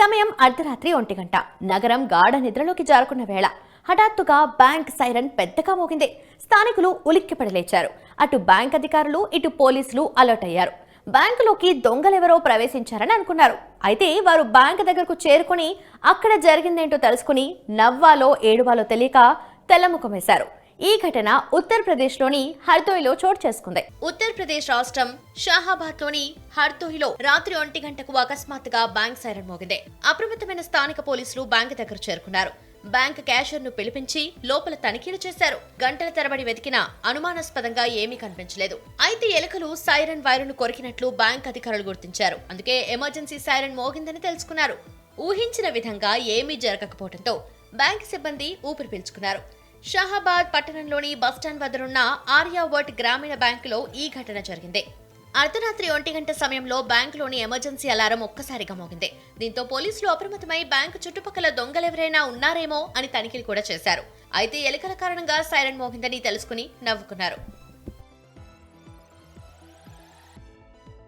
సమయం అర్ధరాత్రి ఒంటి గంట. నగరం గాఢ నిద్రలోకి జారుకున్న వేళ హఠాత్తుగా బ్యాంక్ సైరన్ పెద్దగా మోగింది. స్థానికులు ఉలిక్కిపడి లేచారు. అటు బ్యాంక్ అధికారులు ఇటు పోలీసులు అలర్ట్ అయ్యారు. బ్యాంకులోకి దొంగలెవరో ప్రవేశించారని అనుకున్నారు. అయితే వారు బ్యాంక్ దగ్గరకు చేరుకుని అక్కడ జరిగిందేంటో తెలుసుకుని నవ్వాలో ఏడువాలో తెలియక తెల్లముఖం వేశారు. ఈ ఘటన ఉత్తరప్రదేశ్లోని హర్దోయిలో చోటు చేసుకుంది. ఉత్తరప్రదేశ్ రాష్ట్రం షాహాబాద్లోని హర్దోయిలో రాత్రి ఒంటి గంటకు అకస్మాత్తుగా బ్యాంక్ సైరన్ మోగింది. అప్రమత్తమైన స్థానిక పోలీసులు బ్యాంక్ దగ్గర చేరుకున్నారు. బ్యాంక్ క్యాషియర్ను పిలిపించి లోపల తనిఖీలు చేశారు. గంటల తరబడి వెతికినా అనుమానాస్పదంగా ఏమీ కనిపించలేదు. అయితే ఎలుకలు సైరన్ వైరును కొరికినట్లు బ్యాంక్ అధికారులు గుర్తించారు. అందుకే ఎమర్జెన్సీ సైరన్ మోగిందని తెలుసుకున్నారు. ఊహించిన విధంగా ఏమీ జరగకపోవడంతో బ్యాంక్ సిబ్బంది ఊపిరి పీల్చుకున్నారు. షాహాబాద్ పట్టణంలోని బస్టాండ్ వద్దనున్న ఆర్యావర్ట్ గ్రామీణ బ్యాంకులో ఈ ఘటన జరిగింది. అర్ధరాత్రి ఒంటి గంట సమయంలో బ్యాంకులోని ఎమర్జెన్సీ అలారం ఒక్కసారిగా మోగింది. దీంతో పోలీసులు అప్రమత్తమై బ్యాంకు చుట్టుపక్కల దొంగలెవరైనా ఉన్నారేమో అని తనిఖీలు కూడా చేశారు. అయితే ఎలుకల కారణంగా సైరన్ మోగిందని తెలుసుకుని నవ్వుకున్నారు.